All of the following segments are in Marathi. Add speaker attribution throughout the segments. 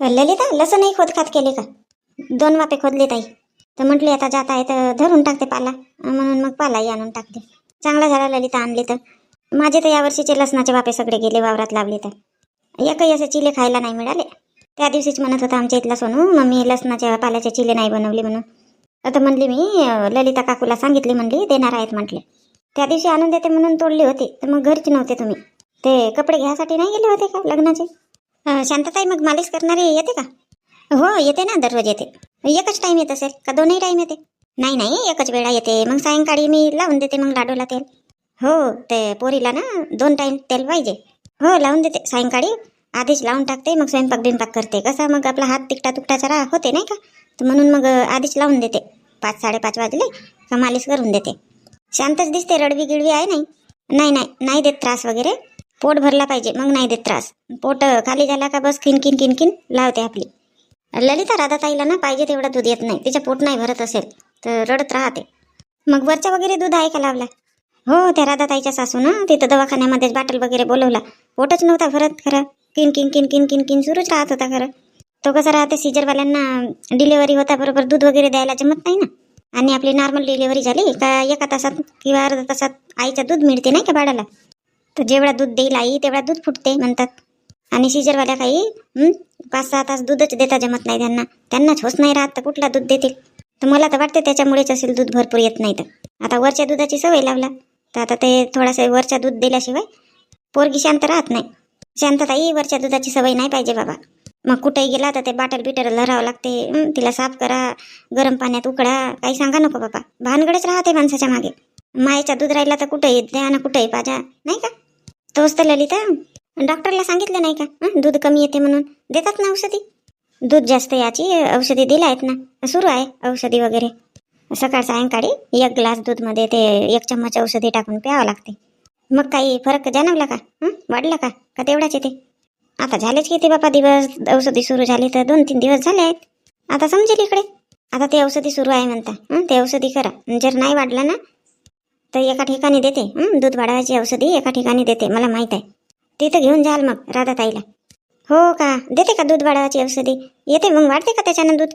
Speaker 1: ललिता लसणही खोदखात केले का? दोन वापे खोदले ताई. तर म्हटली आता जात आहे तर धरून टाकते पाला. म्हणून मग पालाही आणून टाकते. चांगला झाला ललिता आणली तर. माझे तर यावर्षीचे लसणाचे वापे सगळे गेले वावरात लावले तर. एकही असे चिले खायला नाही मिळाले. त्या दिवशीच म्हणत होता आमच्या इथला सोनू मम्मी लसणाच्या पाल्याचे चिले नाही बनवले म्हणून. आता म्हणली मी ललिता काकूला सांगितली म्हणली देणार आहेत म्हटले. त्या दिवशी आणून देते म्हणून तोडली होती. तर मग घरचे नव्हते तुम्ही. ते कपडे घ्यायसाठी नाही गेले होते का लग्नाचे? शांतताई मग मालिश करणारी येते का? हो येते ना दररोज येते. एकच टाईम येत असेल का दोनही टाईम येते? नाही नाही एकच वेळा येते. मग सायंकाळी मी लावून देते मग लाडूला तेल. हो ते पोरीला ना दोन टाईम तेल पाहिजे. हो लावून देते. सायंकाळी आधीच लावून टाकते मग स्वयंपाक बिंपाक करते. कसा मग आपला हात तिकटा तुकटा चरा होते नाही का? तर म्हणून मग आधीच लावून देते. पाच साडेपाच वाजले का मालिश करून देते. शांतच दिसते रडवी गिडवी आहे नाही? नाही नाही नाही देत त्रास वगैरे. पोट भरला पाहिजे मग नाही देत त्रास. पोट खाली झाला का बस किनकिन किनकिन लावते आपली. ललिता राधाताईला ना पाहिजे तेवढं दूध येत नाही तिचं पोट नाही भरत असेल तर रडत राहते. मग वरच्या वगैरे दूध आहे का लावला? हो त्या राधाताईच्या सासू ना तिथं दवाखान्यामध्येच बाटल वगैरे बोलवला. पोटच नव्हता भरत खरं. किन किन किन किन किन किन सुरूच राहत होता खरं. तो कसा राहते सीजरवाल्यांना डिलेवरी होता बरोबर दूध वगैरे द्यायला जमत नाही ना. आणि आपली नॉर्मल डिलेवरी झाली का एका तासात किंवा अर्धा तासात आईचं दूध मिळते नाही का बाळाला? तर जेवढा दूध देईल आई तेवढा दूध फुटते म्हणतात. आणि शिजरवाल्या काही पाच सहा तास दूधच देता जमत नाही त्यांना. त्यांनाच होस नाही राहत तर कुठला दूध देतील? तर मला तर वाटते त्याच्यामुळेच असेल दूध भरपूर येत नाही तर. आता वरच्या दुधाची सवय लावला. तर आता ते थोडासा वरच्या दूध दिल्याशिवाय पोरगी शांत राहत नाही. शांतताई वरच्या दुधाची सवय नाही पाहिजे बाबा. मग कुठेही गेला तर ते बाटल बिटल लहरावं लागते. तिला साफ करा गरम पाण्यात उकडा. काही सांगा नको बाबा. भानगडच राहते माणसाच्या मागे. मायेचा दूध राहिला तर कुठेही द्या ना कुठेही पाजा. नाही का? तोच तर ललिता. डॉक्टरला सांगितलं नाही का? हं, दूध कमी येते म्हणून. देतात ना औषधी? दूध जास्त याची औषधी दिल्या आहेत ना. सुरू आहे औषधी वगैरे. सकाळ सायंकाळी एक ग्लास दूधमध्ये ते एक चम्मच औषधी टाकून प्यावं लागते. मग काही फरक जाणवला का? हं? वाढला का? का तेवढाच येते? आता झालेच किती बापा दिवस? औषधी सुरू झाली तर दोन तीन दिवस झाले आहेत. आता समजेल इकडे. आता ते औषधी सुरू आहे म्हणता. हं? ते औषधी करा. जर नाही वाढलं ना तर एका ठिकाणी देते दूध वाढवायची औषधी एका ठिकाणी देते मला माहीत आहे. तिथं घेऊन जाल मग राधाताईला हो का? देते का दूध वाढवायची औषधी? येते मग वाढते का त्याच्यानं दूध?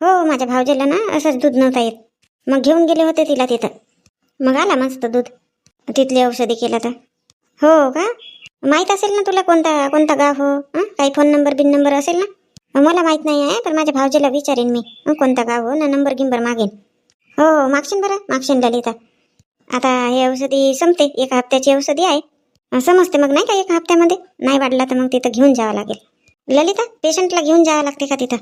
Speaker 1: हो माझ्या भावजेला ना असंच दूध नव्हता येत. मग घेऊन गेले होते तिला तिथं. मग आला मस्त दूध. तिथली औषधी केलं तर. हो का? माहीत असेल ना तुला कोणता कोणता गाव हो? काही फोन नंबर बिन नंबर असेल ना? मला माहीत नाही आहे पण माझ्या भावजीला विचारेन मी. कोणता गाव हो? ना नंबर गिंबर मागेन. हो मागशीन बरं मागशीन ललिता. आता हे औषधी संपते. एका हप्त्याची औषधी आहे. समजते मग नाही का एका हप्त्यामध्ये? नाही वाढला तर मग तिथं घेऊन जावं लागेल. ललिता पेशंटला घेऊन जावं लागते का तिथं?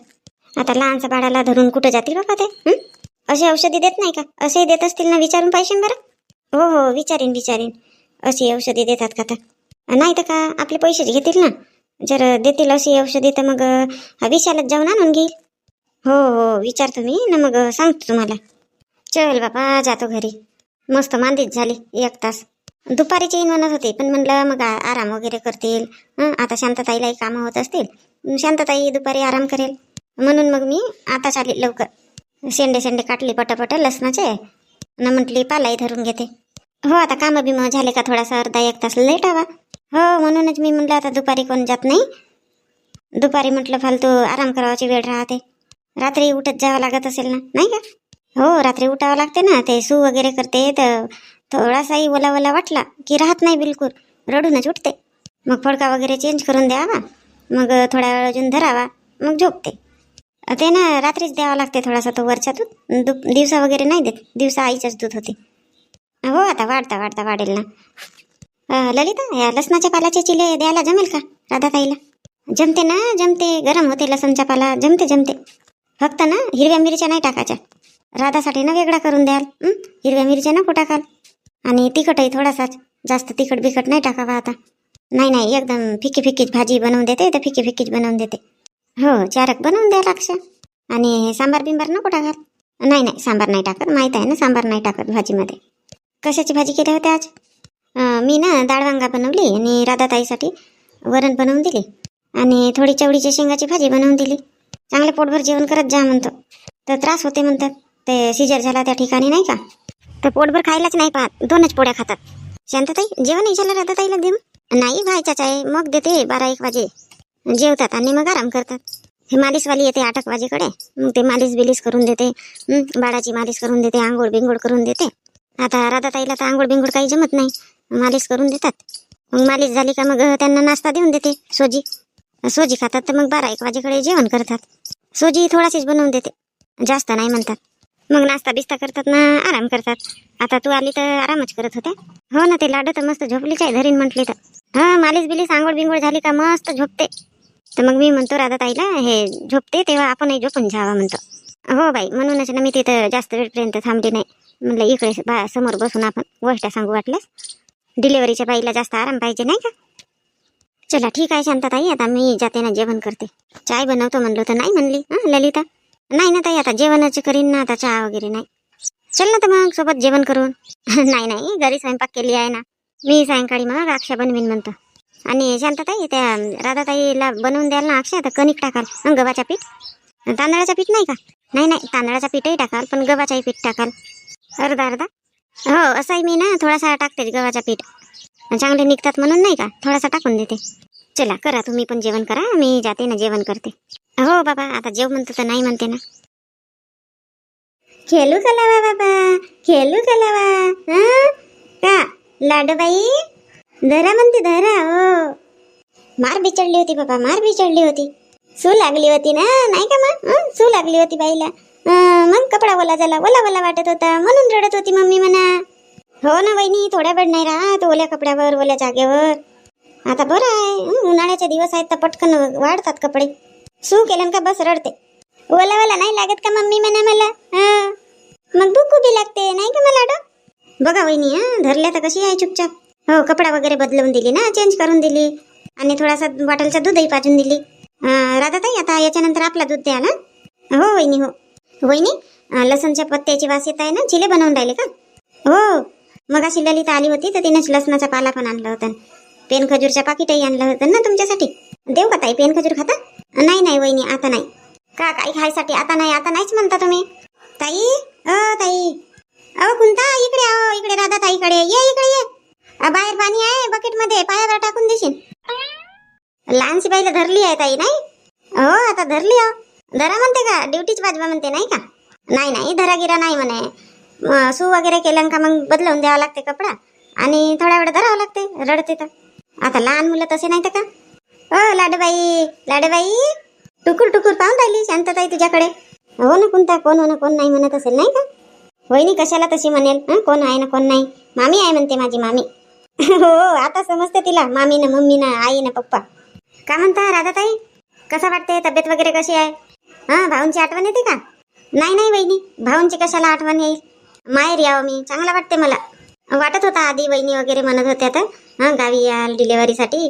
Speaker 1: आता लहानच्या बाळाला धरून कुठं जातील बाबा ते? असे अशी औषधी देत नाही का? असेही देत असतील ना विचारून पाहिजे बरं? हो हो विचारीन विचारीन. अशी औषधी देतात का तर? नाही तर का आपले पैसेच घेतील ना? जर देतील अशी औषधी तर मग विशालच जाऊन आणून घेईल. हो हो विचारतो मी. ना मग सांगतो तुम्हाला. चल बाबा जातो घरी. मस्त मांदीच झाली एक तास. दुपारीची येईन म्हणत होते पण म्हणलं मग आराम वगैरे करतील. आता शांतताईलाही कामं होत असतील. शांतताई दुपारी आराम करेल. म्हणून मग मी आताच आली लवकर. शेंडे शेंडे काटले पटापट लसणाचे. न म्हटली पालाई धरून घेते. हो आता कामं बिमं झाले का थोडासा अर्धा एक तास लेट हवा. हो म्हणूनच मी म्हटलं आता दुपारी कोण जात नाही. दुपारी म्हटलं फालतू आराम करावाची वेळ राहते. रात्री उठत जावं लागत असेल ना नाही का? हो रात्री उठावं लागते ना ते सू वगैरे करते तर थोडासाही ओला ओला वाटला की राहत नाही बिलकुल रडूनच उठते. मग फडका वगैरे चेंज करून द्यावा मग थोड्या वेळ अजून धरावा मग झोपते. ते ना रात्रीच द्यावं लागते थोडासा तो वरचा दूध दु दिवसा वगैरे नाही देत दिवसा आईचंच दूध होते. हो आता वाढता वाढता वाढेल ना. ललिता या लसणाच्या पालाचे चिले द्यायला जमेल का राधाताईला? जमते ना जमते गरम होते लसणच्या पाला जमते जमते. फक्त ना हिरव्या मिरच्या नाही टाकायच्या. राधासाठी ना वेगळा करून द्याल. हिरव्या मिरच्या नको टाकाल. आणि तिखटही थोडासाच. जास्त तिखट बिखट नाही टाकावा आता. नाही नाही एकदम फिकी फिकीच भाजी बनवून देते तर फिकी फिकीच बनवून देते. हो चारक बनवून द्या लागशा आणि हे सांबार बिंबार नको टाकाल. नाही नाही सांबार नाही टाकत. माहीत आहे ना सांबार नाही टाकत भाजीमध्ये. कशाची भाजी केली होती आज? मी ना डाळ वांगा बनवली आणि राधाताईसाठी वरण बनवून दिली. आणि थोडी चवळीच्या शेंगाची भाजी बनवून दिली. चांगले पोटभर जेवण करत जा म्हणतो. तर त्रास होते म्हणतात. ते सिजर झाला त्या ठिकाणी नाही का? तर पोटभर खायलाच नाही पाहत. दोनच पोळ्या खातात. शांतताई जेवण झालं राधाताईला देऊन नाही व्हायच्याच आहे मग देते बारा एक वाजे. जेवतात आणि मग आराम करतात. हे मालिशवाली येते आठ एक वाजेकडे. मग ते मालिश बिलिश करून देते. बाळाची मालिश करून देते आंघोळ बिंघोळ करून देते. आता राधाताईला तर आंघोळ बिंघोळ काही जमत नाही. मालिश करून देतात. मग मालिश झाली का मग त्यांना नाश्ता देऊन देते सोजी. सोजी खातात तर मग बारा एक वाजेकडे जेवण करतात. सोजी थोडाशीच बनवून देते. जास्त नाही म्हणतात. मग नाश्ता बिस्ता करतात ना आराम करतात. आता तू आली तर आरामच करत होत्या हो ना ते लाडू तर मस्त झोपलीच आहे धरीन म्हटली तर. हा मालिश बिलीस आंघोळ बिंगोळ झाली का मस्त झोपते. तर मग मी म्हणतो राधा ताईला हे झोपते तेव्हा आपणही झोपून जावा म्हणतो. हो बाई म्हणूनच ना मी तिथं जास्त वेळपर्यंत थांबली नाही. म्हणलं इकडे बा समोर बसून आपण गोष्ट सांगू वाटल्यास. डिलेवरीच्या बाईला जास्त आराम पाहिजे नाही का? चला ठीक आहे शांताताई आता मी जाते ना जेवण करते. चाय बनवतो म्हणलो तर नाही म्हणली हां ललिता? नाही ना ताई आता जेवणाची करीन ना आता चहा वगैरे नाही. चल ना तर मग सोबत जेवण करून. नाही नाही घरी स्वयंपाक केली आहे ना. मी सायंकाळी मग अक्षा बनवीन म्हणतो. आणि शांताताई त्या राधाताईला बनवून द्याल ना अक्षा तर कणिक टाकाल. गव्हाच्या पीठ. तांदळाचं पीठ नाही का? नाही नाही तांदळाचं पीठही टाकाल पण गव्हाचाही पीठ टाकाल. अर्धा अर्धा. हो असंही मी ना थोडासा टाकते गव्हाचा पीठ. चांगले निघतात म्हणून नाही का? थोडासा टाकून देते. चला करा तुम्ही पण जेवण करा मी जाते ना जेवण करते. हो बाबा आता जेव म्हणतो तर नाही म्हणते ना. खेळू चलावा बाबा? खेळू का लावा? का? लाडूबाई धरा म्हणते धरा हो. मार बिचडली होती बाबा मार बिचडली होती. सू लागली होती ना नाही का मग? सू लागली होती बाईला. मग कपडा ओला झाला ओला ओला वाटत होता म्हणून रडत होती मम्मी म्हणा. हो ना वहिनी थोड्या वेळ नाही राहत ओल्या कपड्यावर ओल्या जागेवर. आता बरं उन्हाळ्याचे दिवस आहेत तर पटकन वाढतात कपडे. सू केलं का बस रडते. ओला ओला नाही लागत का मम्मी म्हणा मला? मग भूक उभी लागते नाही का मला डो? बघा वहिनी हा धरल्या तर कशी आहे चुपचाप. हो कपडा वगैरे बदलवून दिली ना चेंज करून दिली. आणि थोडासा बॉटलचा दूधही पाजून दिली. राधाताई आता याच्यानंतर आपला दूध द्या ना. हो वहिनी हो. वहिनी लसणच्या पत्त्याची वास येत आहे ना चिले बनवून राहिले का? हो. मग अशी ललिता आली होती तर तिनेच लसणाचा पाला पण आणला होता. पेन खजूरच्या पाकिटही आणलं होतं ना तुमच्यासाठी? देऊ का ताई पेन खजूर खाता? नाही नाही वहिनी आता नाही. का काही खायसाठी? आता नाही आता नाहीच म्हणता तुम्ही. ताई अ ताई. अहो कुंता इकडे अहो इकडे राधा ताईकडे. ये इकडे ये. बाहेर पाणी आहे बकेटमध्ये पायावर टाकून देशील. लहानशी बाईला धरली आहे ताई नाही? हो आता धरली हो धरा म्हणते का? ड्युटीच वाजवा म्हणते नाही का? नाही नाही धरा गिरा नाही म्हणे. सू वगैरे केलं का मग बदलवून द्यावा लागते कपडा? आणि थोडा वेळ धरावं लागते रडते तर. आता लहान मुलं तसे नाही तर का? अ लाडूबाई लाडूबाई. टुकूर टुकूर पाहून राहिली शांतताई तुझ्याकडे. हो ना कोणता कोण हो ना कोण नाही म्हणत असेल नाही का? वहिनी कशाला तशी म्हणेल? हं? कोण आहे ना कोण नाही? मामी आहे म्हणते माझी मामी. हो आता समजते तिला मामी ना मम्मी ना आई ना पप्पा. का म्हणता राधाताई? कसं वाटते तब्येत वगैरे कशी आहे? हा भाऊंची आठवण येते का? नाही नाही वहिनी भाऊंची कशाला आठवण येईल? माहेर यावं मी चांगला वाटते मला. वाटत होता आधी वहिनी वगैरे म्हणत होत्या तर. हा गावी याल डिलेवरीसाठी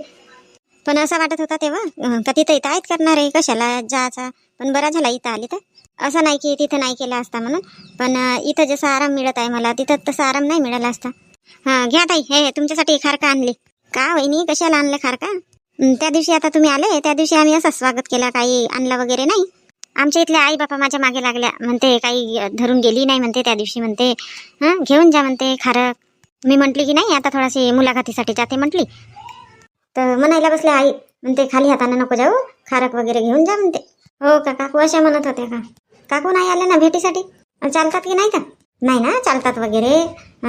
Speaker 1: पण असं वाटत होता तेव्हा का तिथं इथं आहेत करणार? आहे कशाला जायचा? पण बरा झाला इथं आली तर. असं नाही की तिथं नाही केला असता म्हणून. पण इथं जसा आराम मिळत आहे मला तिथं तसा आराम नाही मिळाला असता. हां घ्या ताई हे तुमच्यासाठी खारका आणली. का वहिनी कशाला आणलं खारका? त्या दिवशी आता तुम्ही आले त्या दिवशी आम्ही असं स्वागत केलं काही आणलं वगैरे नाही. आमच्या इथल्या आई बापा माझ्या मागे लागल्या म्हणते काही धरून गेली नाही म्हणते त्या दिवशी म्हणते हां घेऊन जा म्हणते खारक मी म्हटली की नाही आता थोडाशी मुलाखतीसाठी जाते म्हटली. तर म्हणायला बसले आई म्हणते खाली हाताने नको जाऊ खारक वगैरे घेऊन जा म्हणते. हो का काकू? अशा म्हणत होत्या का. काकू नाही आले ना भेटीसाठी? चालतात की नाही का नाही ना चालतात वगैरे.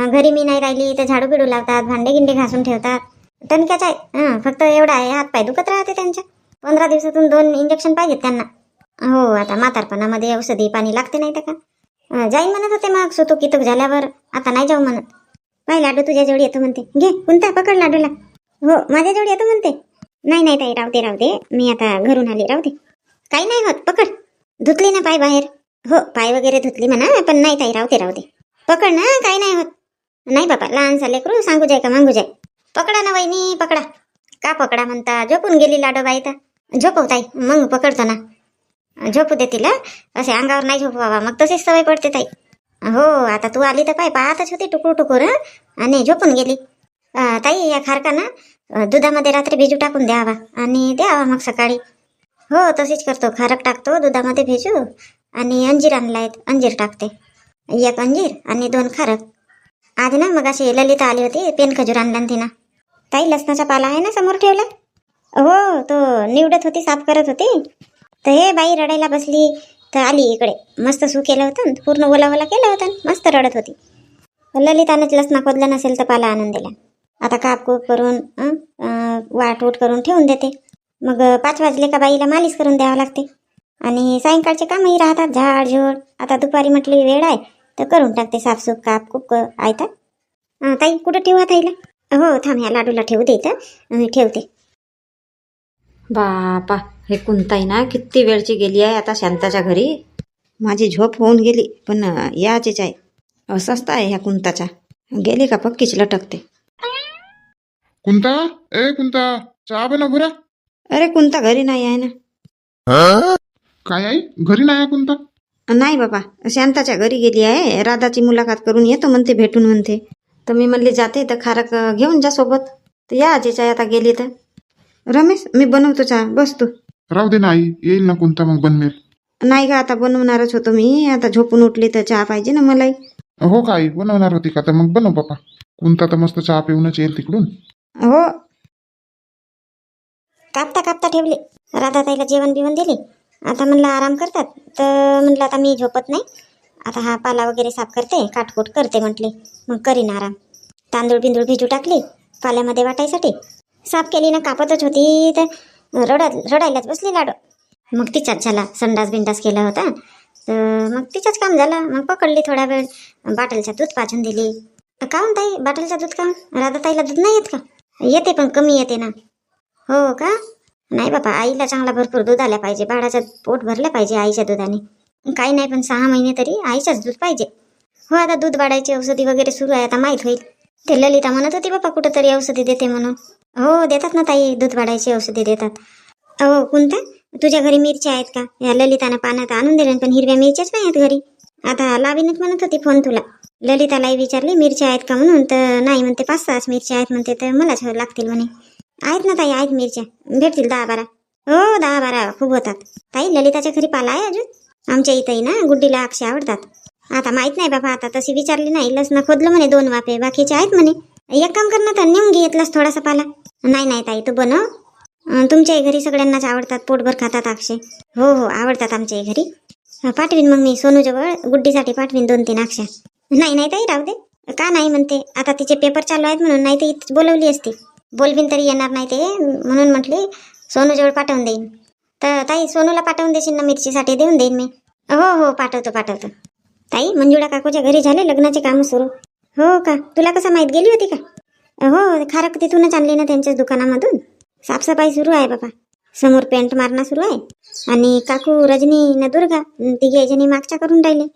Speaker 1: घरी मी नाही राहिली तर झाडू बिडू लावतात भांडे गिंडे घासून ठेवतात. टणक्याच आहे. हां फक्त एवढा आहे हात पाय दुखत राहते त्यांच्या. पंधरा दिवसातून दोन इंजेक्शन पाहिजेत त्यांना. हो आता म्हातारपणामध्ये औषधी पाणी लागते नाही तर का? जाईन म्हणत होते मग सुतुक कितूक झाल्यावर. आता नाही जाऊ म्हणत. पाय लाडू तुझ्या जोडी येतो म्हणते. घे कोणता पकड लाडूला. हो माझ्या जोडी येतो म्हणते. नाही नाही ताई राहते राहते मी आता घरून आली राहू दे. काही नाही होत पकड. धुतली ना पाय बाहेर. हो पाय वगैरे धुतली म्हणा पण नाही ताई राहते राहते राहू दे. पकड ना काही नाही होत. नाही बाबा लहान झाले करू सांगू जाय का मागू जाय. पकडा ना वहिनी पकडा. का पकडा म्हणता? झोपून गेली लाडोबाई तर. झोपव ताई मग पकडतो ना. झोपू दे तिला. असे अंगावर नाही झोपवावा मग तशीच सवय पडते ताई. हो आता तू आली तर पाय पाहतच होती टुकूर टुकूर आणि झोपून गेली. ताई या खारका ना दुधामध्ये रात्री भिजू टाकून द्यावा आणि द्यावा मग सकाळी. हो तशीच करतो. खारक टाकतो दुधामध्ये भिजू आणि अंजीर आणलायत अंजीर टाकते. एक अंजीर आणि दोन खारक. आज ना मग अशी ललिता आली होती पेन खजूर आणला ना तिनं. ताई लसणाचा पाला आहे ना समोर ठेवला? हो तो निवडत होती साफ करत होती. तर हे बाई रडायला बसली. तर आली इकडे. मस्त सू केलं होतं पूर्ण ओला ओला केलं होतं मस्त रडत होती. ललितानंच लसणा खोदलं नसेल तर पाला आणून दिला आता कापकूप करून वाट उट करून ठेवून देते. मग पाच वाजले का बाईला मालिश करून द्यावं लागते. आणि सायंकाळचे कामही राहतात झाड झोड आता दुपारी म्हटली वेळ आहे तर करून टाकते साफसूफ काप कुप आयता. ताई कुठं ठेवा ताईला? हो थांब ह्या लाडूला ठेवू दे तर ठेवते.
Speaker 2: बापा. हे कुंताई ना किती वेळची गेली आहे आता शांताच्या घरी? माझी झोप होऊन गेली पण याचीच आहे. असंच आहे ह्या कुंताच्या गेली का पक्कीच लटकते.
Speaker 3: कुंता? ए कुंता चहा बनव बरा
Speaker 2: अरे कुंता घरी नाही आहे ना.
Speaker 3: काय आई? घरी नाही आहे कुंता?
Speaker 2: नाही बाबा शांताच्या घरी गेली आहे. राधाची मुलाखत करून येतो म्हणते भेटून म्हणते. तर मी म्हणली जाते तर खारक घेऊन जा सोबत. तर या आजीच आहे आता गेली तर. रमेश मी बनवतो चहा. बस तू.
Speaker 3: राहू दे ना आई येईल ना कुंता मग बनवेल
Speaker 2: नाही का आता बनवणारच होतो मी. आता झोपून उठली तर चहा पाहिजे ना मलाही
Speaker 3: हो का आई बनवणार होती का तर मग बनव बापा कुंता तर मस्त चहा पिऊनच येईल तिकडून.
Speaker 2: हो.
Speaker 1: कापता कापता ठेवली. राधाताईला जेवण बिवण दिली. आता म्हणलं आराम करतात. तर म्हणलं आता मी झोपत नाही. आता हा पाला वगैरे साफ करते काटकूट करते म्हटली. मग करीन आराम. तांदूळ बिंदूळ भिजू टाकली. पाल्यामध्ये वाटायसाठी. साफ केली ना कापतच होती तर रडत रडायलाच बसली लाडो. मग तिच्याच झाला संडास बिंडास केला होता. तर मग तिच्याच काम झालं. मग पकडली थोडा वेळ. बाटलच्या दूध पाजून दिली. काहून ताई? बाटलच्या दूध काहून राधाताईला दूध नाही येत का? येते पण कमी येते ना. हो का? नाही बाबा आईला चांगला भरपूर दूध आल्या पाहिजे. बाळाचं पोट भरलं पाहिजे आईच्या दुधाने. काही नाही पण सहा महिने तरी आईचंच दूध पाहिजे. हो आता दूध वाढायची औषधी वगैरे सुरू आहे. आता माहीत होईल. ते ललिता म्हणत होती बाबा कुठंतरी औषधी देते म्हणून. हो देतात ना ताई. दूध वाढायची औषधे देतात. अहो कोणत्या तुझ्या घरी मिरच्या आहेत का? या ललितानं पाण्यात आणून दिल्या पण हिरव्या मिरच्याच नाही आहेत घरी. आता लावीनच म्हणत होती फोन तुला. ललितालाही विचारली मिरच्या आहेत का म्हणून? तर नाही म्हणते पाच सहाच मिरच्या आहेत म्हणते तर मलाच लागतील म्हणे. आहेत ना ताई आहेत मिरच्या. भेटतील दहा बारा हो दहा बारा खूप होतात. ताई ललिताच्या घरी पाला आहे अजून? आमच्या इथंही ना गुड्डीला अक्षय आवडतात. आता माहीत नाही बाबा आता तशी विचारली नाही. लसणं खोदलं म्हणे दोन वापे बाकीचे आहेत म्हणे. एक काम कर ना तर नेऊन घेतलास थोडासा पाला. नाही नाही ताई तू बनव. तुमच्याही घरी सगळ्यांनाच आवडतात पोटभर खातात अक्षय. हो हो आवडतात आमच्याही घरी. पाठवीन मग मी सोनूजवळ. गुड्डीसाठी पाठवीन दोन तीन अक्षय. नाही नाही ताई राहू दे. का नाही म्हणते? आता तिचे पेपर चालू आहेत म्हणून नाही ते इथं बोलवली असती. बोलवीन तरी येणार नाही ते म्हणून म्हटली सोनूजवळ पाठवून देईन. तर ताई सोनूला पाठवून देशील ना मिरचीसाठी? देऊन देईन मी. हो हो पाठवतो पाठवतो. ताई मंजुळा काकूच्या घरी झाले लग्नाचे कामं सुरू. हो का? तुला कसं माहीत? गेली होती का? हो खारक तिथूनच आणली ना त्यांच्याच दुकानामधून. साफसफाई सुरू आहे बाबा. समोर पेंट मारणं सुरू आहे. आणि काकू रजनी न दुर्गा तिघे जणी मागच्या करून राहिले.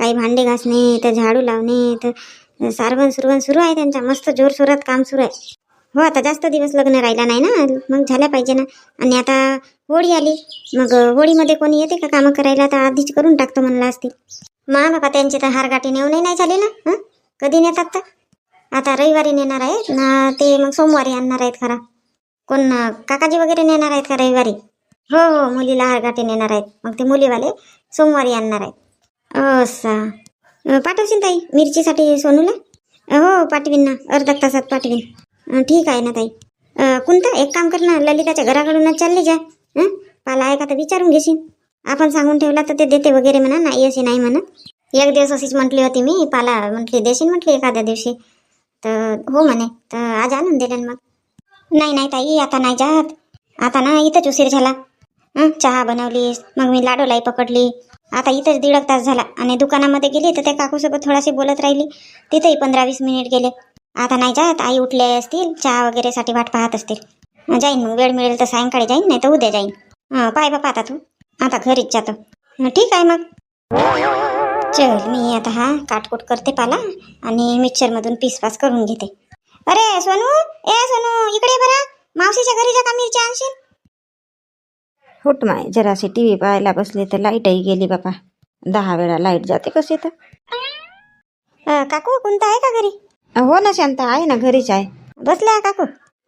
Speaker 1: काही भांडे घासणे तर झाडू लावणे तर सारवण सुरवण सुरू आहे त्यांच्या. मस्त जोरशोरात काम सुरू आहे. हो आता जास्त दिवस लग्न राहिला नाही ना. मग झाल्या पाहिजे ना. आणि आता होळी आली. मग होळीमध्ये कोणी येते का कामं करायला? तर आधीच करून टाकतो म्हणलं असतील मा बाबा त्यांचे तर हारगाठी नेऊनही नाही झाले ना हं? कधी नेतात तर? आता रविवारी नेणार आहेत ना ते मग सोमवारी आणणार आहेत खरा. कोण काकाजी वगैरे नेणार आहेत का रविवारी? हो हो मुलीला हारगाठी नेणार आहेत. मग ते मुलीवाले सोमवारी आणणार आहेत. असा पाठवशील ताई मिरचीसाठी सोनूला? हो पाठवीन ना. अर्धा तासात पाठवीन. ठीक आहे ना ताई. कोणता? एक काम कर ना ललिताच्या घराकडूनच चालली जा. पाला आहे का तर विचारून घेशील. आपण सांगून ठेवला तर ते देते वगैरे म्हणा नाही असे नाही म्हणत एक दिवस अशीच म्हटली होती मी पाला म्हटली देशील म्हटली एखाद्या दिवशी? तर हो म्हणे तर आज आणून दिलं मग. नाही नाही ताई आता नाही जात. आता ना इथंच उशीर झाला. हं चहा बनवलीस मग मी लाडोलाई पकडली. आता इथंच दीड एक तास झाला आणि दुकानामध्ये गेली तर त्या काकूसोबत थोडाशी बोलत राहिली. तिथेही पंधरा वीस मिनिट गेले. आता नाही जात आई उठले असतील चहा वगैरेसाठी वाट पाहत असतील. जाईन मग वेळ मिळेल तर सायंकाळी जाईन नाही तर उद्या जाईन. हां पाय बापा आता तू. आता घरीच जातो. ठीक आहे मग. चल मी आता हा काटकूट करते पाला आणि मिक्सरमधून पीस पास करून घेते. अरे सोनू! ए सोनू! इकडे बरं. मावशीच्या घरी जा का मिरची आणशील?
Speaker 2: होट माय जराशी टी व्ही पाहायला बसले तर लाईटही गेली बापा दहा वेळा लाइट जाते कशी तर.
Speaker 1: अं, काकू कोणता आहे का घरी?
Speaker 2: हो ना शांता आहे ना घरीच आहे.
Speaker 1: बसल्या काकू?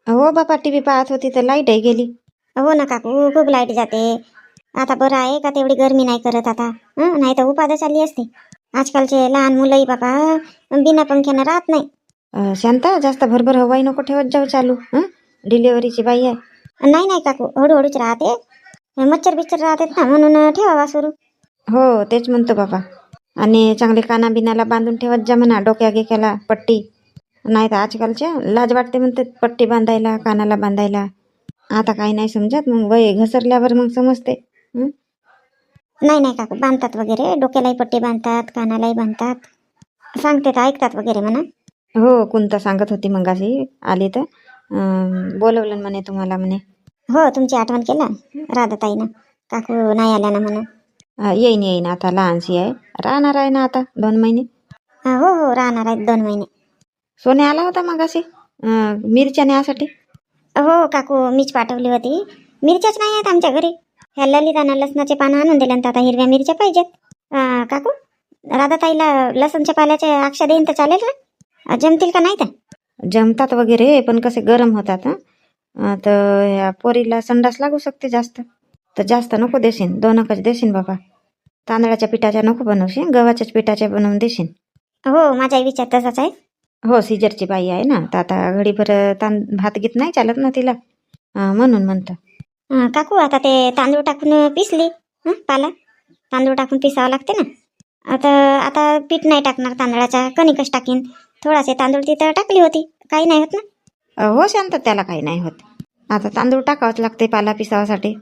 Speaker 2: हो बापा टी व्ही पाहत होती तर लाईटही गेली.
Speaker 1: हो ना काकू खूप लाइट जाते. आता बरं आहे का तेवढी गरमी नाही करत आता? हं? नाही तर उपादा चालली असते. आजकालचे लहान मुलंही बाबा बिना पंख्यानं राहत नाही.
Speaker 2: शांता जास्त भरभर हवाई नको ठेवत जाऊ चालू हं? डिलिव्हरीची बाई आहे.
Speaker 1: नाही नाही काकू हळूहळूच राहते. मच्छर बिच्छर राहतात ना म्हणून ठेवावा सुरू
Speaker 2: हो तेच म्हणतो बाबा आणि चांगले काना बिनाला बांधून ठेवत जा म्हणा डोक्या गिक्याला पट्टी. नाही तर आजकालच्या लाज वाटते म्हणते पट्टी बांधायला कानाला बांधायला. आता काही नाही समजत मग वय घसरल्यावर मग समजते?
Speaker 1: नाही नाही काकू बांधतात वगैरे. डोक्यालाही पट्टी बांधतात कानालाही बांधतात. सांगते तर ऐकतात वगैरे म्हणा.
Speaker 2: हो कुंता सांगत होती मगाशी. आली तर. अं, बोलवलं म्हणे तुम्हाला म्हणे.
Speaker 1: हो तुमची आठवण केलं? राधाताईनं. काकू नाही आल्या ना म्हणून
Speaker 2: अं, येईन येईन. आता लहानशी आहे. राहणार आहे ना आता दोन महिने?
Speaker 1: हा, हो हो राहणार आहेत दोन महिने.
Speaker 2: सोने आला होता मगाशी? अं, मिरच्या न्यासाठी
Speaker 1: हो काकू मीच पाठवली होती. मिरच्याच नाही आहेत आमच्या घरी. ह्या ललितानं लसणाचे पानं आणून दिले तर आता हिरव्या मिरच्या पाहिजेत. काकू राधाताईला लसणच्या पाल्याचे अक्षा देईन तर चालेल ना? जमतील का नाही तर?
Speaker 2: जमतात वगैरे पण कसे गरम होतात तर ह्या पोरीला संडास लागू शकते जास्त. तर जास्त नको देशील दोनकच देशील बाबा. तांदळाच्या पिठाच्या नको बनवशील गव्हाच्याच पिठाच्या बनवून देशील
Speaker 1: हो माझा विचार तसाच आहे.
Speaker 2: हो सिजरची बाई आहे ना तर आता घडीभर तां भात गीत नाही चालत ना तिला. म्हणून म्हणतं.
Speaker 1: अं, काकू आता ते तांदूळ टाकून पिसली हं, पाला तांदूळ टाकून पिसावं लागते ना आता आता पीठ नाही टाकणार तांदळाचा कणिकच टाकीन थोडासे तांदूळ तिथं टाकली होती काही नाही होत ना
Speaker 2: हो शांत त्याला काही नाही होत आता तांदूळ टाकावंच लागते पाला पिसावासाठी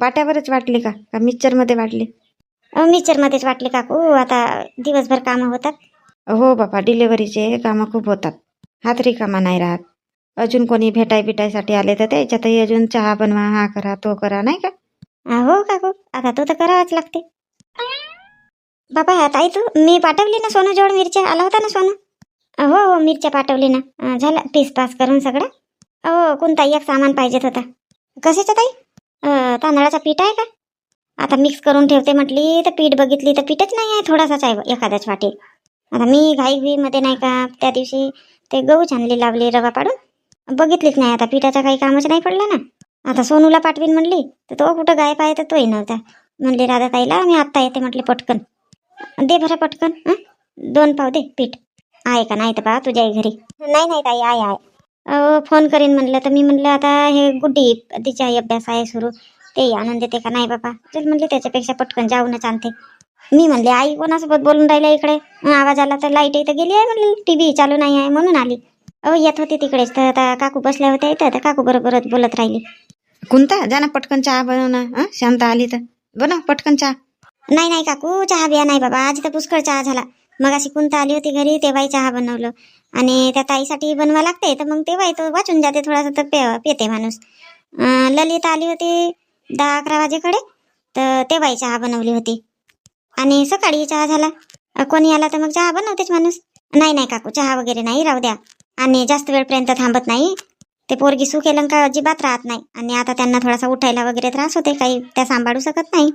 Speaker 2: पाट्यावरच वाटली का का मिक्सरमध्ये वाटली
Speaker 1: अं, मिक्सरमध्येच वाटली काकू आता दिवसभर कामं होतात
Speaker 2: हो बाबा डिलेवरीचे कामं खूप होतात हात रिकामा नाही राहत अजून कोणी भेटाय बिटायसाठी आले तर त्याच्यातही अजून चहा बनवा हा करा तो करा नाही का?
Speaker 1: अं, हो काकू आता तो तर करावाच लागते. बाबा ताई तू मी पाठवली ना सोनू जोड मिरच्या? आला होता ना सोनू? हो हो मिरच्या पाठवली ना. झाला झालं पीस पास करून सगळं. हो कोणता एक सामान पाहिजेत होता. कशाचं ताई? तांदळाचा पीठ आहे का? आता मिक्स करून ठेवते म्हटली तर पीठ बघितली तर पीठच नाही आहे थोडासाच आहे एखाद्याच वाटे आता मी घाई घुईमध्ये नाही का त्या दिवशी ते गहू छानली लावली रवा पाडून. बघितलीच नाही. आता पिठाचा काही कामच नाही पडला ना. आता सोनूला पाठवीन म्हणली तर तो कुठं गायब आहे तर तोही नव्हता. म्हणली राधाताईला मी आत्ता येते म्हटले पटकन. दे भरा पटकन हं? दोन पाव दे पीठ. आहे का? नाही तर बा तुझ्या घरी. नाही नाही ताई आहे आहे. फोन करीन म्हणलं तर मी म्हणलं आता हे गुड्डी तिचा अभ्यास आहे सुरू. ते आनंद देते का? नाही बाबा चल म्हणले त्याच्यापेक्षा पटकन जाऊनच आणते. मी म्हणले आई कोणासोबत बोलून राहिल्या इकडे? आवाज आला तर लाइट इथं गेली आहे म्हणली. टी व्ही चालू नाही आहे म्हणून आली. अहो येत होती तिकडेच तर आता काकू बसल्या होत्या इथं. तर काकू बरोबरच बोलत राहिली.
Speaker 2: कोणता जा ना पटकन चहा बनव ना हं? शांत आली तर. बनव पटकन चहा.
Speaker 1: नाही नाही काकू चहा बिया नाही बाबा. आज तर पुष्कळ चहा झाला. मग अशी कोणता आली होती घरी तेव्हाही चहा बनवलं. आणि त्या ताईसाठी बनवा लागते. तर मग तेव्हाही तो वाचून जाते थोडासा तर पे पिते माणूस. अं, ललिता आली होती दहा अकरा वाजेकडे. तर तेव्हाही चहा बनवली होती. आणि सकाळी चहा झाला. अं, कोणी आला तर मग चहा बनवतेच माणूस. नाही नाही काकू चहा वगैरे नाही. राहू द्या. आणि जास्त वेळपर्यंत थांबत नाही. ते पोरगी सुकेलं का अजिबात राहत नाही. आणि आता त्यांना थोडासा उठायला वगैरे त्रास होते काही त्या सांभाळू शकत नाही.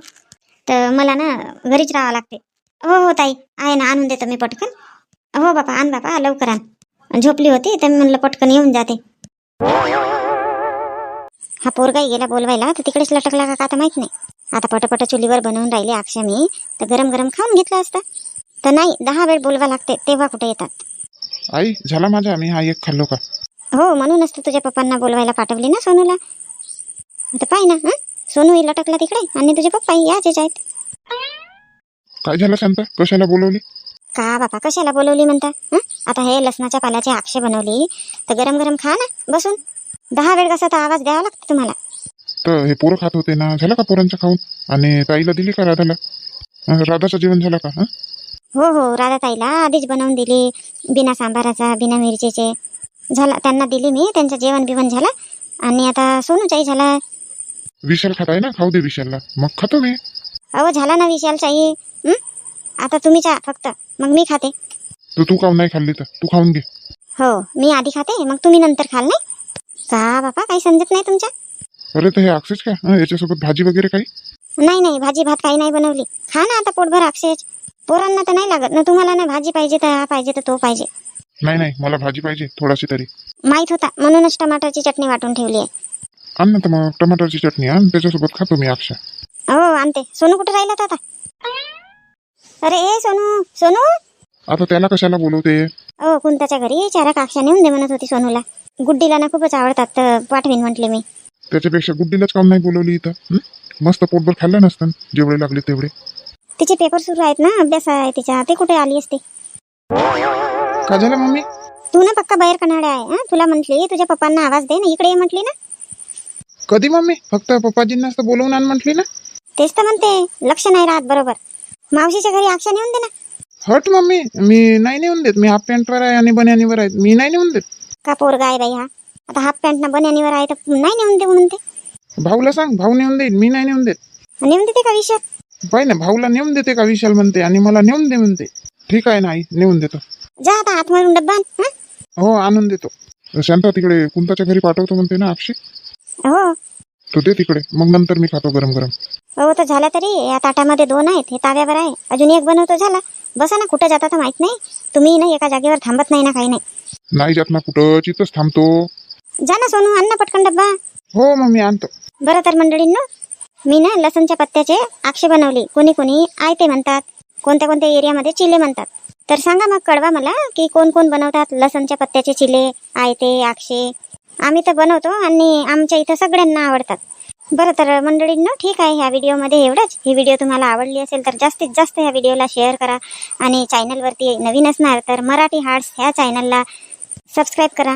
Speaker 1: तर मला ना घरीच राहावं लागते. हो हो ताई. आहे ना आणून देतो मी पटकन. हो बापा आण बापा लवकर आण. झोपली होती तर मी म्हणलं पटकन येऊन जाते. हा पोरगाही गेला बोलवायला तर तिकडेच लटकला का आता माहीत नाही. आता पटपट चुलीवर बनवून राहिले अक्षय मी तर गरम गरम खाऊन घेतलं असता. तर नाही दहा वेळ बोलवा लागते तेव्हा कुठे येतात.
Speaker 3: आई झाला माझा? मी हा एक खाल्लो का?
Speaker 1: हो म्हणूनच तर तुझ्या पप्पांना बोलवायला पाठवली ना सोनूला. तर पाय ना हं? सोनू लटकला तिकडे आणि तुझे पप्पाही याचेच आहेत.
Speaker 3: काय झालं शांता? कशाला बोलवली?
Speaker 1: का बापा कशाला बोलवली म्हणता? हं? आता हे लसणाच्या पाल्याची आक्षे बनवली तर गरम गरम खा ना बसून. दहा वेळ कसा तर आवाज द्यावा लागतो तुम्हाला.
Speaker 3: तर हे पोरं खात होते ना झालं का पोरांचं खाऊन? आणि ताईला दिली का राधाला? अं, राधाचं जेवण झालं का हं?
Speaker 1: हो हो राधाताईला आधीच बनवून दिली. बिना सांबाराचा बिना मिरचीचे. झाला त्यांना दिली मी त्यांचं जेवण बिवण झालं. आणि आता सोनूचाही झाला.
Speaker 3: विशाल खात आहे ना? खाऊ दे विशालला. मग खातो मी.
Speaker 1: अहो झाला ना विशालचाही. हं? आता तुम्ही चा फक्त. मग मी खाते.
Speaker 3: तर तू खाऊन नाही खाल्ली तर? तू खाऊन घे.
Speaker 1: हो मी आधी खाते मग तुम्ही नंतर खाल नाही? का बापा काही समजत नाही तुमच्या.
Speaker 3: अरे तर हे अक्षयच का हं, याच्यासोबत भाजी वगैरे काही?
Speaker 1: नाही नाही भाजी भात काही नाही बनवली. खा ना आता पोटभर अक्षयच. पोरांना तर नाही लागत. ना तुम्हाला ना भाजी पाहिजे तर हा पाहिजे तर तो पाहिजे.
Speaker 3: नाही नाही मला भाजी पाहिजे थोडाशी तरी.
Speaker 1: माहीत होता. म्हणूनच टमाटरची चटणी वाटून ठेवली आहे.
Speaker 3: आण ना तर मग टमाटरची चटणी आण त्याच्यासोबत खातो मी अक्षय.
Speaker 1: हो आणते. सोनू कुठे राहिला आता? अरे ए सोनू सोनू?
Speaker 3: आता त्याला कशाला बोलवते?
Speaker 1: हो कुंताच्या घरी चारा काक्षा नेऊन दे म्हणत होती सोनूला. गुड्डीला ना खूपच आवडतात तर पाठवीन म्हटले मी.
Speaker 3: त्याच्यापेक्षा गुड्डीलाच काऊन नाही बोलवली इथं? हं? मस्त पोटभर खाल्लं नसतं जेवढे लागले तेवढे.
Speaker 1: तिचे पेपर सुरू आहेत ना अभ्यास आहे तिचा ते कुठे आली असते?
Speaker 3: का झालं मम्मी?
Speaker 1: तू ना पक्का बाहेर कनाड्या आहे हं? तुला म्हटली तुझ्या पप्पांना आवाज दे ना इकडे ये म्हटली ना.
Speaker 3: कधी मम्मी? फक्त पप्पाजींनाच तर बोलवून आण म्हटली ना.
Speaker 1: तेच तर म्हणते लक्ष नाही राहत बरोबर. मावशीच्या घरी अक्षा नेऊन दे ना.
Speaker 3: हट मम्मी मी नाही नेऊन देत मी हाफ पॅन्टवर आहे आणि बन्यानीवर आहे मी नाही नेऊन देत.
Speaker 1: का पोरगा आहे बाई हा? आता हाफ पॅन्ट ना बन्यानीवर आहे तर नाही नेऊन देऊ म्हणते.
Speaker 3: भाऊला सांग भाऊ नेऊन देईल मी नाही नेऊन देत.
Speaker 1: नेऊन देते का विषय?
Speaker 3: पाय ना भाऊला नेऊन देते का विशाल म्हणते आणि मला नेऊन दे म्हणते. ठीक आहे ना आई नेऊन देतो.
Speaker 1: जा आता आतमधून डब्बा आण, हं?
Speaker 3: हो आणून देतो. शांता तिकडे कुंताच्या घरी पाठवतो म्हणते ना अक्षय
Speaker 1: हो.
Speaker 3: तू दे तिकडे मग नंतर मी खातो गरम गरम.
Speaker 1: हो तर झाला तरी या ताटामध्ये दोन आहेत हे ताव्यावर आहे. अजून एक बनवतो झाला. बसा ना कुठं जाता तर माहीत नाही. तुम्ही ना एका जागेवर थांबत नाही ना काही नाही.
Speaker 3: नाही जात ना कुठं चितच थांबतो.
Speaker 1: जा ना सोनू आण ना पटकन डब्बा.
Speaker 3: हो मम्मी आणतो.
Speaker 1: बरं तर मंडळींनो मी ना लसणच्या पत्त्याचे आक्षे बनवली. कोणी कोणी आयते म्हणतात. कोणत्या कोणत्या एरियामध्ये चिले म्हणतात. तर सांगा मग कळवा मला की कोण कोण बनवतात लसणच्या पत्त्याचे चिले आयते आक्षे आम्ही तर बनवतो आणि आमच्या इथं सगळ्यांना आवडतात. बरं तर मंडळींनो ठीक आहे ह्या व्हिडिओमध्ये एवढंच. ही व्हिडिओ तुम्हाला आवडली असेल तर जास्तीत जास्त ह्या व्हिडिओला शेअर करा आणि चॅनलवरती नवीन असणार तर मराठी हार्ट्स ह्या चॅनलला सबस्क्राईब करा.